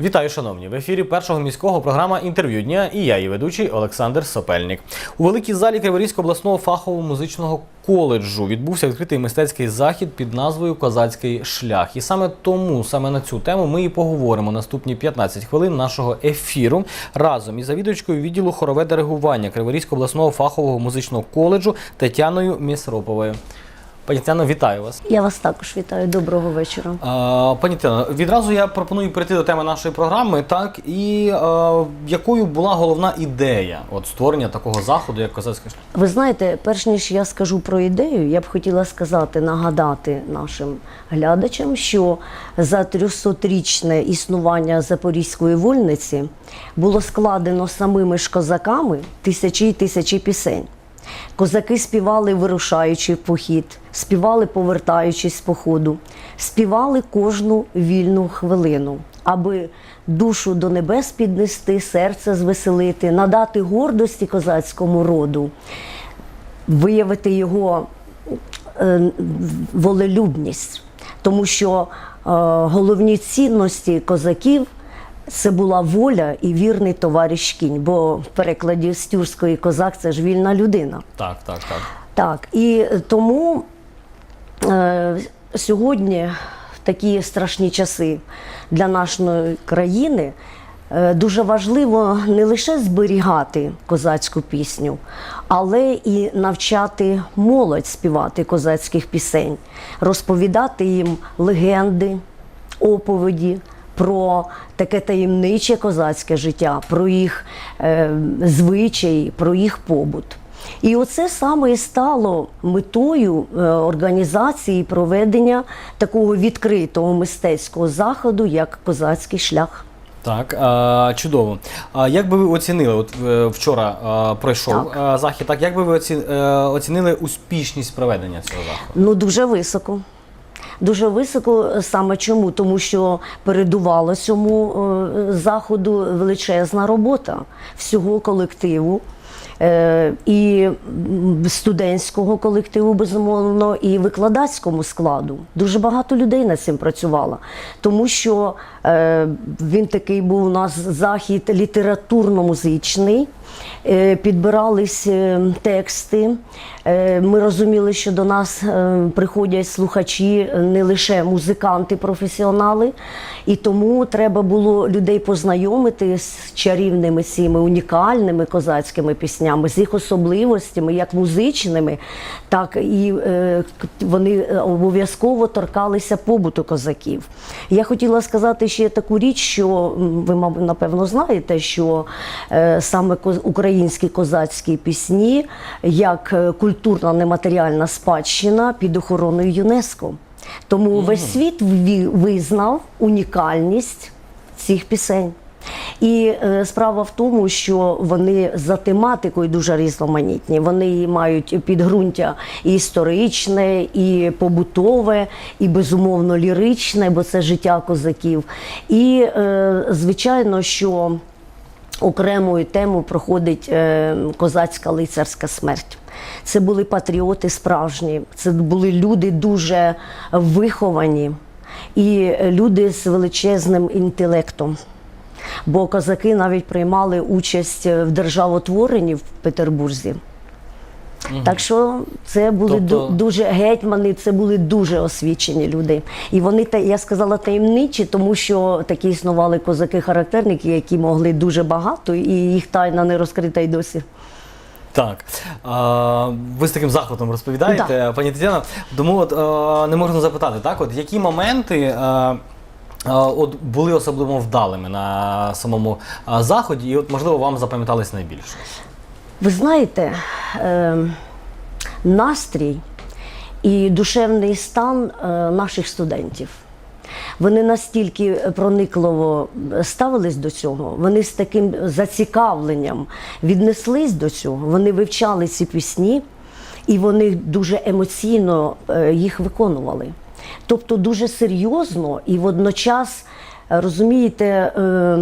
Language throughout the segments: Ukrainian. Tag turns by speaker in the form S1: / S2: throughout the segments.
S1: Вітаю, шановні! В ефірі першого міського програма інтерв'ю дня і я, її ведучий Олександр Сопельник. У великій залі Криворізького обласного фахового музичного коледжу відбувся відкритий мистецький захід під назвою Козацький шлях. І саме тому, саме на цю тему, ми і поговоримо наступні 15 хвилин нашого ефіру разом із завідувачкою відділу хорове диригування Криворізького обласного фахового музичного коледжу Тетяною Місроповою. Пані Тетяно, вітаю вас.
S2: Я вас також вітаю. Доброго вечора.
S1: А, Пані Тетяно, відразу я пропоную перейти до теми нашої програми. Так і а, якою була головна ідея от створення такого заходу, як козацький шлях?
S2: Ви знаєте, перш ніж я скажу про ідею, я б хотіла сказати, нагадати нашим глядачам, що за 300-річне існування Запорізької вольниці було складено самими ж козаками тисячі й тисячі пісень. Козаки співали, вирушаючи в похід, співали, повертаючись з походу, співали кожну вільну хвилину, аби душу до небес піднести, серце звеселити, надати гордості козацькому роду, виявити його е, волелюбність, тому що е, головні цінності козаків. Це була воля і вірний товариш кінь, бо в перекладі з тюркської козак це ж вільна людина.
S1: Так, так, так.
S2: Так, і тому е, сьогодні, в такі страшні часи для нашої країни, е, дуже важливо не лише зберігати козацьку пісню, але і навчати молодь співати козацьких пісень, розповідати їм легенди, оповіді. Про таке таємниче козацьке життя, про їх е, звичаї, про їх побут. І оце саме і стало метою е, організації проведення такого відкритого мистецького заходу, як козацький шлях.
S1: Так, чудово. А як би ви оцінили? От е, вчора пройшов
S2: Так.
S1: захід. Так, як би ви оці, е, оцінили успішність проведення цього заходу?
S2: Ну дуже високо. Дуже високо е, саме чому? Тому що передувала цьому е, заходу величезна робота всього колективу. е, І студентського колективу, безумовно, і викладацькому складу. Дуже багато людей над цим працювало. Тому що він такий був у нас захід літературно-музичний, підбирались е, тексти. Е, Ми розуміли, що до нас е, приходять слухачі е, не лише музиканти, професіонали, і тому треба було людей познайомити з чарівними цими унікальними козацькими піснями, з їх особливостями, як музичними, так і е, вони е, обов'язково торкалися побуту козаків. Я хотіла сказати ще таку річ, що ви, напевно, знаєте, що е, саме українські козацькі пісні як е, культурна нематеріальна спадщина під охороною ЮНЕСКО. Тому весь світ визнав унікальність цих пісень. І е, справа в тому, що вони за тематикою дуже різноманітні. Вони мають підґрунтя і історичне, і побутове, і безумовно ліричне, бо це життя козаків. І е, звичайно, що окремою темою проходить е, козацька лицарська смерть. Це були патріоти справжні, це були люди дуже виховані і люди з величезним інтелектом. Бо козаки навіть приймали участь в державотворенні в Петербурзі. Так що це були
S1: Тобто-
S2: дуже гетьмани, це були дуже освічені люди. І вони я сказала таємничі, тому що такі існували козаки-характерники, які могли дуже багато, і їх тайна не розкрита й досі.
S1: Так. А, ви з таким захватом розповідаєте, пані Тетяно. Тому от, а, не можна запитати, так, от які моменти. А, а, От були особливо вдалими на самому заході, і от можливо вам запам'ятались найбільше.
S2: Ви знаєте, е, настрій і душевний стан е, наших студентів. Вони настільки проникливо ставились до цього, вони з таким зацікавленням віднеслись до цього, вони вивчали ці пісні і вони дуже емоційно е, їх виконували. Тобто дуже серйозно і водночас, е, розумієте, е,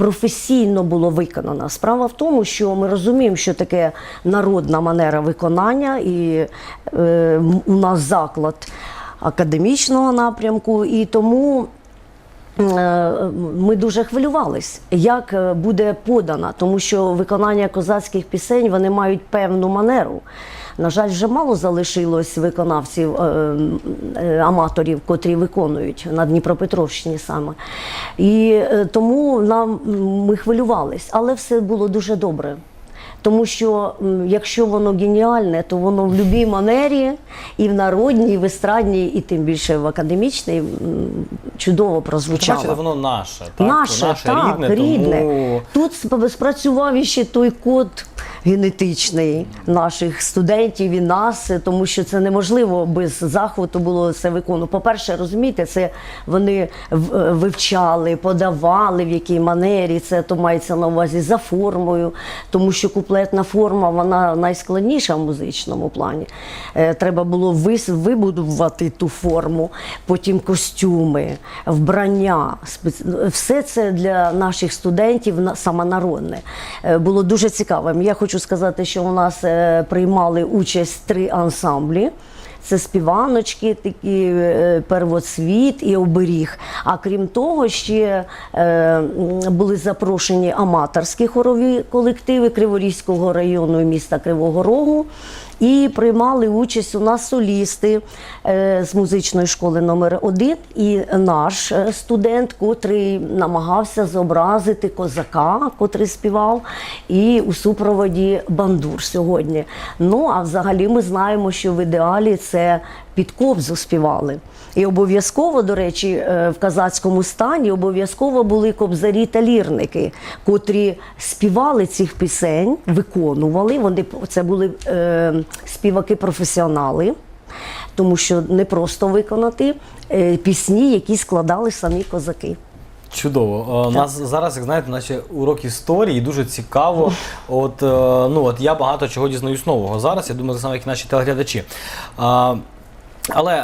S2: професійно було виконано. Справа в тому, що ми розуміємо, що таке народна манера виконання, і е, у нас заклад академічного напрямку, і тому е, ми дуже хвилювались, як е, буде подана, тому що виконання козацьких пісень вони мають певну манеру. На жаль, вже мало залишилось виконавців е, е, аматорів, котрі виконують на Дніпропетровщині саме. І е, тому нам ми хвилювались, але все було дуже добре. Тому що якщо воно геніальне, то воно в будь-якій манері, і в народній, і в естрадній, і тим більше в академічній чудово прозвучало.
S1: бачите, воно наше, так?
S2: Наше,
S1: наше
S2: так,
S1: рідне,
S2: рідне.
S1: тому
S2: Тут спрацював іще той код генетичний наших студентів і нас, тому що це неможливо без захвату було це виконувати. По-перше, розумієте, це вони вивчали, подавали в якій манері, це то мається на увазі за формою, тому що куплетна форма вона найскладніша в музичному плані. Е, Треба було вибудувати ту форму, потім костюми, вбрання. Все це для наших студентів на- самонародне. Е, Було дуже цікавим. Я хочу сказати, що у нас е, приймали участь три ансамблі. Це співаночки, такі е, первоцвіт і оберіг. А крім того, ще е, були запрошені аматорські хорові колективи Криворізького району і міста Кривого Рогу. І приймали участь у нас солісти е, з музичної школи номер 1 і наш е, студент, котрий намагався зобразити козака, котрий співав, і у супроводі бандур сьогодні. Ну а взагалі ми знаємо, що в ідеалі це під кобзу співали. І обов'язково, до речі, е, в казацькому стані обов'язково були кобзарі та лірники, котрі співали цих пісень, виконували. Вони це були е, співаки-професіонали, тому що не просто виконати е, пісні, які складали самі козаки.
S1: Чудово. Е, У нас зараз, як знаєте, наче урок історії, дуже цікаво. От, е, ну, от я багато чого дізнаюсь нового зараз. Я думаю, так само, як і наші телеглядачі. А, але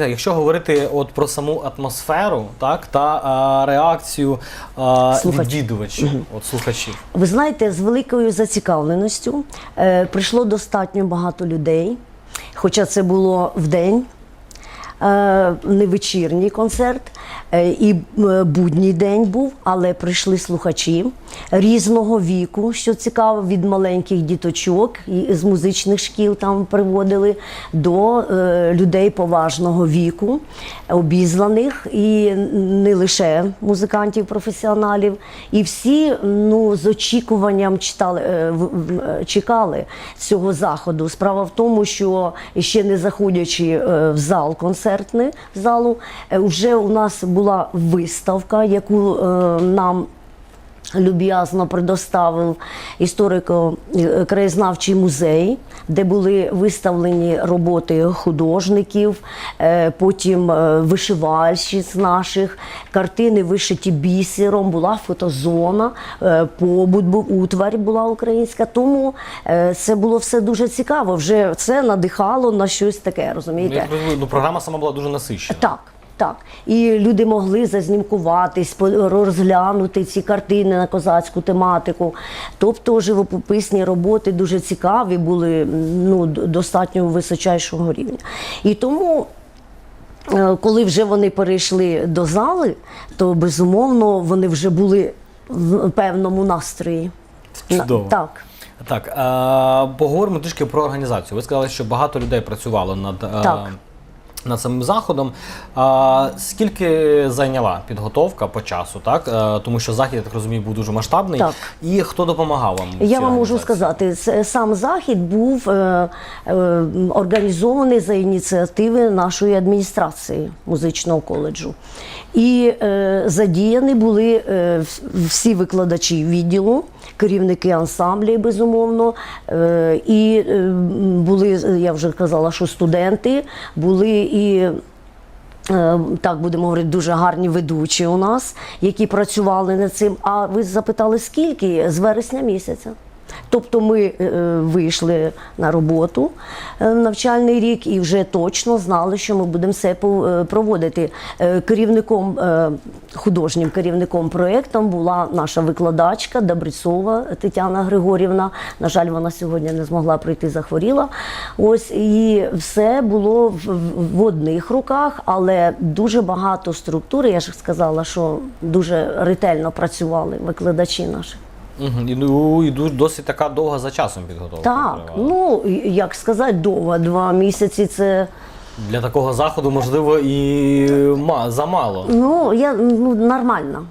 S1: е, якщо говорити от про саму атмосферу, так та а, реакцію а,
S2: Слухачів.
S1: відвідувачів, от слухачів.
S2: Ви знаєте, з великою зацікавленістю е, прийшло достатньо багато людей, хоча це було в е, Не вечірній концерт, е, і е, будній день був, але прийшли слухачі різного віку, що цікаво, від маленьких діточок з музичних шкіл там приводили до е, людей поважного віку, обізнаних і не лише музикантів, професіоналів. І всі ну, з очікуванням читали, е, е, чекали цього заходу. Справа в тому, що ще не заходячи е, в зал концертний залу, е, вже у нас була виставка, яку е, нам люб'язно предоставив історико-краєзнавчий музей, де були виставлені роботи художників, е, потім е, вишивальщиць наших, картини вишиті бісером, була фотозона, е, побут був, утварь була українська. Тому це було все дуже цікаво. Вже це надихало на щось таке,
S1: Ну,
S2: розумієте?
S1: розумію, ну, програма сама була дуже насичена.
S2: Так, так. І люди могли зазнімкуватись, розглянути ці картини на козацьку тематику. Тобто живописні роботи дуже цікаві були, ну, достатньо височайшого рівня. І тому. е, Коли вже вони перейшли до зали, то безумовно вони вже були в певному настрої.
S1: Чудово.
S2: Так.
S1: Так, поговоримо трішки про організацію. Ви сказали, що багато людей працювало над, е,
S2: Так.
S1: Над самим заходом. А, скільки зайняла підготовка по часу, так? Е, тому що захід, я так розумію, був дуже масштабний.
S2: Так.
S1: І хто допомагав вам?
S2: Я вам можу сказати, сам захід був е, е, організований за ініціативи нашої адміністрації музичного коледжу. І е, задіяні були е, всі викладачі відділу, керівники ансамблів, безумовно. Е, і е, були, я вже казала, що студенти, були і Е, Так будемо говорити, дуже гарні ведучі у нас, які працювали над цим. А ви запитали скільки? З вересня місяця. Тобто ми е, вийшли на роботу е, навчальний рік і вже точно знали, що ми будемо все е, проводити. Керівником, художнім керівником проєктом була наша викладачка Добрицова Тетяна Григорівна. На жаль, вона сьогодні не змогла прийти, захворіла. Ось і все було в, одних руках, але дуже багато структур. Я ж сказала, що дуже ретельно працювали викладачі наші.
S1: Угу. І, ну, досить така довга за часом підготовка.
S2: Так,
S1: тривала.
S2: ну як сказати, довго, два місяці це
S1: Для такого заходу, можливо, і ма, замало.
S2: ну я ну нормально,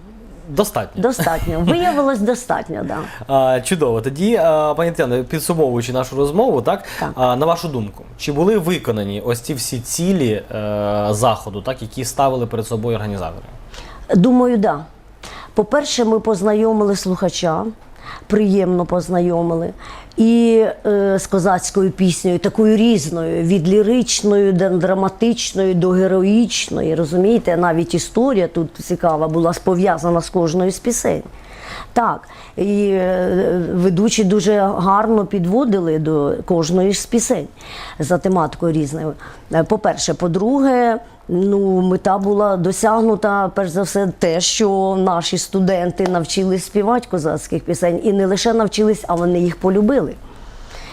S1: Достатньо.
S2: достатньо. Виявилось достатньо, да.
S1: Чудово. Тоді, пані Тетяно, підсумовуючи нашу розмову, так,
S2: Так.
S1: На вашу думку, чи були виконані ось ці всі цілі е, заходу, так, які ставили перед собою організатори?
S2: Думаю, да. По-перше, ми познайомили слухача, приємно познайомили. І е, з козацькою піснею, такою різною, від ліричної драматичної до героїчної. Розумієте, навіть історія тут цікава була пов'язана з кожною з пісень. Так, і е, ведучі дуже гарно підводили до кожної з пісень за тематикою різною. Е, По-перше, по-друге, ну, мета була досягнута, перш за все, те, що наші студенти навчились співати козацьких пісень і не лише навчились, а вони їх полюбили.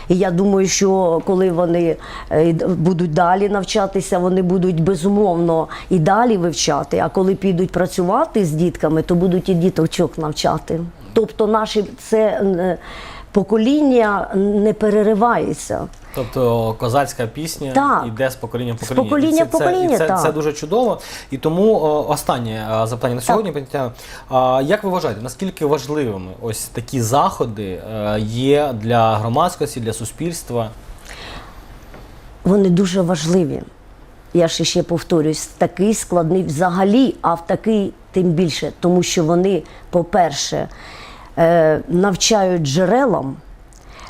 S2: І я думаю, що коли вони е, будуть далі навчатися, вони будуть безумовно і далі вивчати. А коли підуть працювати з дітками, то будуть і діточок навчати. Тобто, наше це покоління не переривається.
S1: Тобто козацька пісня
S2: Так.
S1: йде з покоління в
S2: З
S1: покоління.
S2: покоління
S1: І
S2: в покоління,
S1: це, це,
S2: так.
S1: це дуже чудово. І тому о, останнє е, запитання на сьогодні, пані Тетяно. Як ви вважаєте, наскільки важливими ось такі заходи е, є для громадськості, для суспільства?
S2: Вони дуже важливі. Я ж ще повторюсь, такий складний взагалі, а в такий тим більше, тому що вони, по-перше, е, навчають джерелам,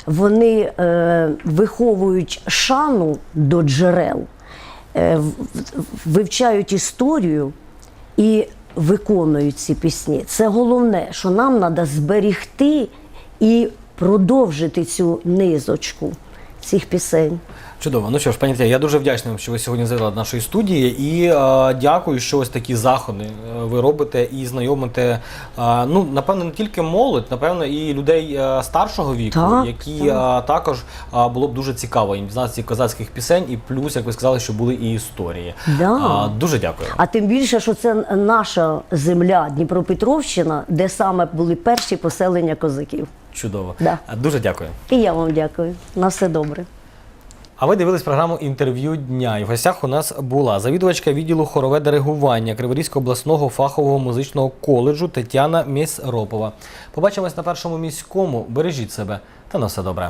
S2: вони е, виховують шану до джерел, е, вивчають історію і виконують ці пісні. Це головне, що нам треба зберігти і продовжити цю низочку цих пісень.
S1: Чудово. Ну що ж, пані Тетяно, я дуже вдячний вам, що ви сьогодні завітали до нашої студії. І е, дякую, що ось такі заходи е, ви робите і знайомите. е, ну, напевно, не тільки молодь, напевно, і людей е, старшого віку,
S2: Так,
S1: які е, також е, було б дуже цікаво їм дізнатися цих козацьких пісень, і плюс, як ви сказали, що були і історії.
S2: Да.
S1: Е, дуже дякую.
S2: А тим більше, що це наша земля Дніпропетровщина, де саме були перші поселення козаків.
S1: Чудово.
S2: Да.
S1: Дуже дякую.
S2: І я вам дякую. На все добре.
S1: А ви дивились програму інтерв'ю дня. І в гостях у нас була завідувачка відділу хорове диригування Криворізького обласного фахового музичного коледжу Тетяна Місропова. Побачимось на першому міському. Бережіть себе та на все добре.